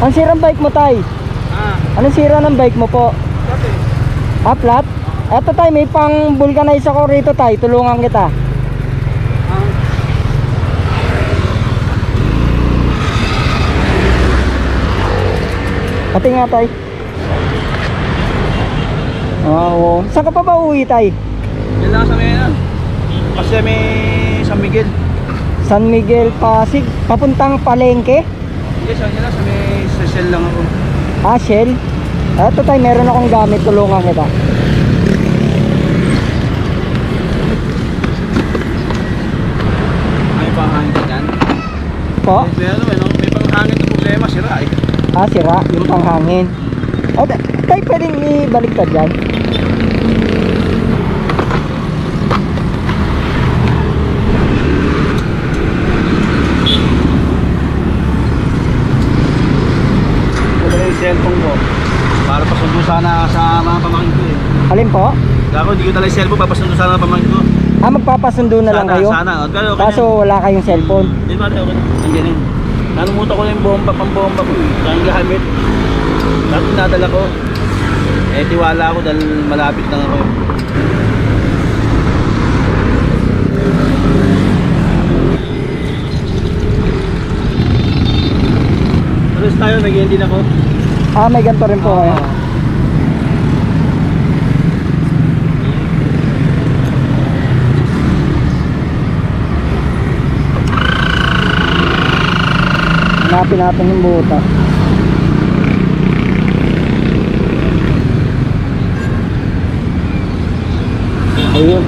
Ang sirang bike mo, tay? Ah, Anong sira ng bike mo po? dati. Ah, flat? Eto tay, may pang vulcanize ako rito tay. Tulungan kita. Ang Pati nga tay. Ah, Oo. Saan ka pa ba uwi tay? yan lang sa may ano. Kasi may San Miguel. San Miguel, Pasig. Papuntang Palengke? Sa kanya lang sa may social lang ako. Ah, Shell? Eto tay, meron akong gamit. Tulungan kita. May panghangin ka dyan. Po? May, ano, may, may panghangin na problema, sira eh. Ah, sira. Yung panghangin. O, tay, tay, pwedeng ibaliktad dyan? Wala yung cellphone ko. Para pasundo sana sa mga pamangkin ko eh. Alin po? Ako, hindi ko yung cellphone, papasundo sana mga pamangkin ko. Ah, magpapasundo na lang sana, kayo? Sana, pero okay Kaso wala kayong cellphone. Hindi ba ako nandiyan yun. Nanumuta ko na yung bomba, pambomba ko. Saan gamit? Lahat nadala ko. Eh, tiwala ako dahil malapit lang ako. Alas tayo, nag din ako. Ah, may ganito rin po kayo. Ah. Hanapin natin yung buta. Ayun.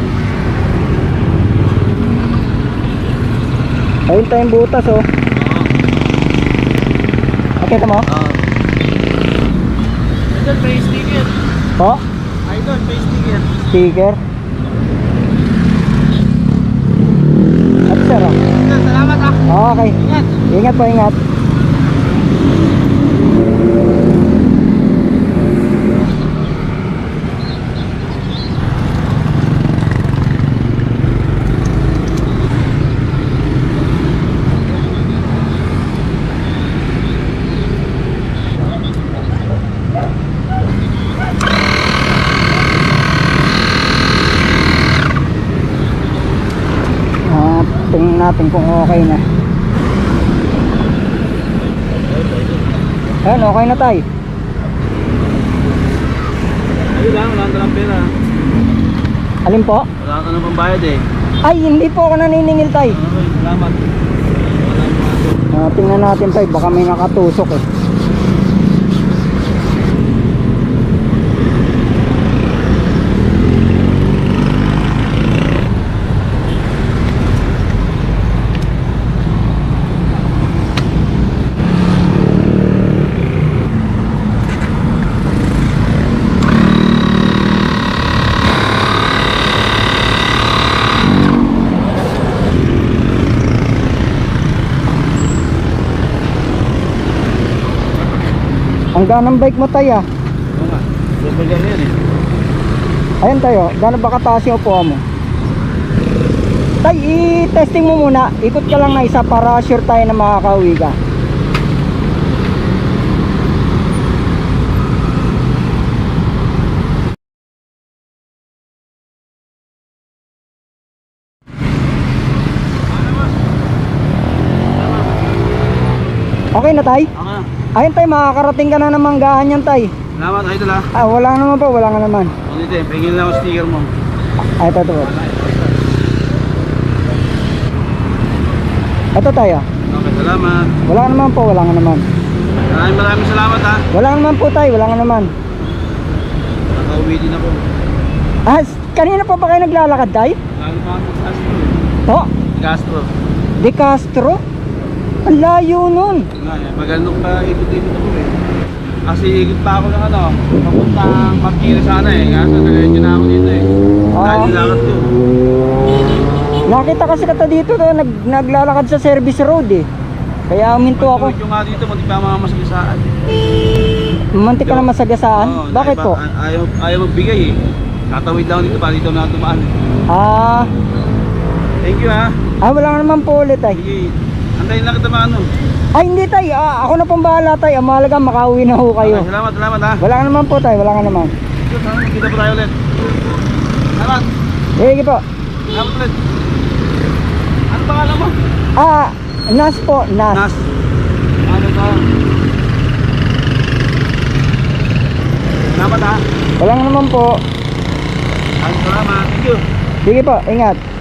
Ayun tayong butas oh. Nakita mo? Ah. Idol, may sticker. Po? Idol, may sticker. Sticker. At sir oh. Ah. Okay. Ingat. Ingat po, ingat. Ah, tingnan natin kung okay na. Ayan, okay na tayo. Ayun lang, wala nang pera. Alin po? Wala ka nang pambayad eh. Ay, hindi po ako naniningil tayo. Okay, salamat. Ah, tingnan natin tayo, baka may nakatusok eh. Ang ganang bike mo tayo ah. Oo nga. Double gang yan eh. Ayan tayo, gano'n ba kataas yung upuan mo? Tay, i-testing mo muna. Ikot ka lang na isa para sure tayo na makakauwi ka. Okay na tay? Nga. Ayun tay, makakarating ka na ng manggahan yan tay. Salamat, idol ah. Ah, wala naman po, wala nga naman. Ulit eh, pingin lang ako sticker mo. Ay, ito, ito. Ito tayo. Okay, salamat. Wala nga naman po, wala nga naman. Maraming maraming salamat ha. Wala nga naman po tayo, wala nga naman. Nakauwi din ako. Ah, kanina pa ba kayo naglalakad tayo? Lalo pa ako sa Castro. Po, Castro. De Castro? Ang layo nun. Eh, magalok pa ikot-ikot ako eh. Kasi ikot pa ako ng ano, papuntang Marquina sana eh. Kaso nagayon na ako dito eh. Ah. Dahil lakad ko. Nakita kasi kata dito to, nag, naglalakad sa service road eh. Kaya uminto ako. Yung nga dito, hindi pa mga masagisaan. Mantik ka na masagasaan? Oo, Bakit po? a- Ayaw, ayaw magbigay eh. Tatawid lang dito, para dito na tumaan. Ah, Thank you ha. ah wala nga naman po ulit ay. Sige. Antayin lang kita. Ay hindi tay, ah, ako na pong bahala tay. Ang mahalaga makauwi na ho kayo. Okay, salamat, salamat ha. Wala ka naman po tay, wala ka naman. Sana Kita pa tayo ulit. Salamat. Sige po. Salamat ulit. Ano pangalan mo? Ah, Nas po, Nas. Nas. Ano ka? Salamat ha. Wala naman po. Salamat. Thank you. Sige po, ingat.